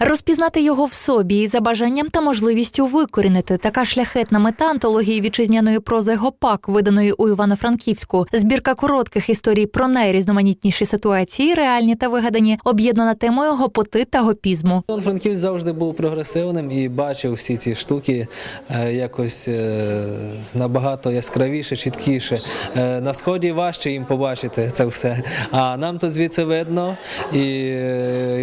Розпізнати його в собі і за бажанням та можливістю викорінити така шляхетна мета антології вітчизняної прози Гопак, виданої у Івано-Франківську. Збірка коротких історій про найрізноманітніші ситуації, реальні та вигадані, об'єднана темою гопоти та гопізму. Іван Франківськ завжди був прогресивним і бачив всі ці штуки е, якось е, набагато яскравіше, чіткіше. Е, На сході важче їм побачити це все. А нам то звідси видно і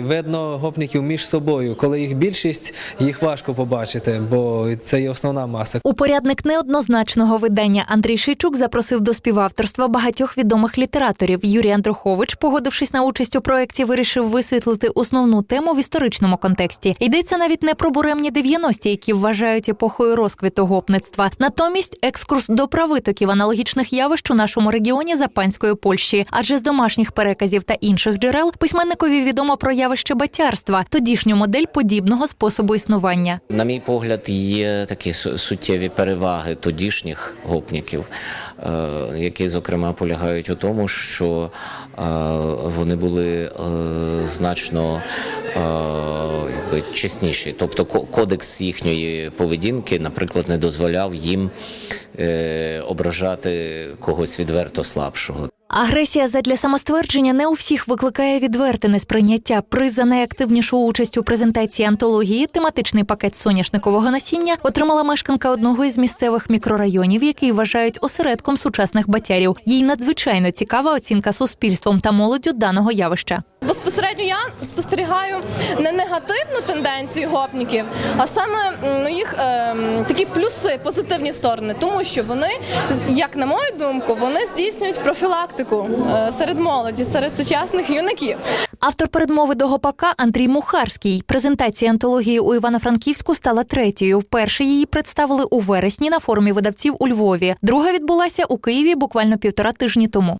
видно гопників між собою. Коли їх більшість, їх важко побачити, бо це є основна маса. Упорядник неоднозначного видання Андрій Шийчук запросив до співавторства багатьох відомих літераторів. Юрій Андрухович, погодившись на участь у проєкті, вирішив висвітлити основну тему в історичному контексті. Йдеться навіть не про буремні 90-ті, які вважають епохою розквіту гопництва. Натомість екскурс до правитоків аналогічних явищ у нашому регіоні Запанської Польщі. Адже з домашніх переказів та інших джерел письменникові відомо про явище батярства, тодішню модель подібного способу існування. На мій погляд, є такі суттєві переваги тодішніх гопників, е, які, зокрема, полягають у тому, що е, вони були е, значно чесніші. Тобто ко- кодекс їхньої поведінки, наприклад, не дозволяв їм ображати когось відверто слабшого. Агресія задля самоствердження не у всіх викликає відверте несприйняття. Приз за найактивнішу участь у презентації антології тематичний пакет соняшникового насіння отримала мешканка одного із місцевих мікрорайонів, який вважають осередком сучасних батярів. Їй надзвичайно цікава оцінка суспільством та молоддю даного явища. Безпосередньо я спостерігаю не негативну тенденцію гопників, а саме ну, їх ем, такі плюси, позитивні сторони, тому що вони, як на мою думку, вони здійснюють профілактику е, серед молоді, серед сучасних юнаків. Автор передмови до гопака Андрій Мухарський. Презентація антології у Івано-Франківську стала третьою. Вперше її представили у вересні на форумі видавців у Львові. Друга відбулася у Києві буквально півтора тижні тому.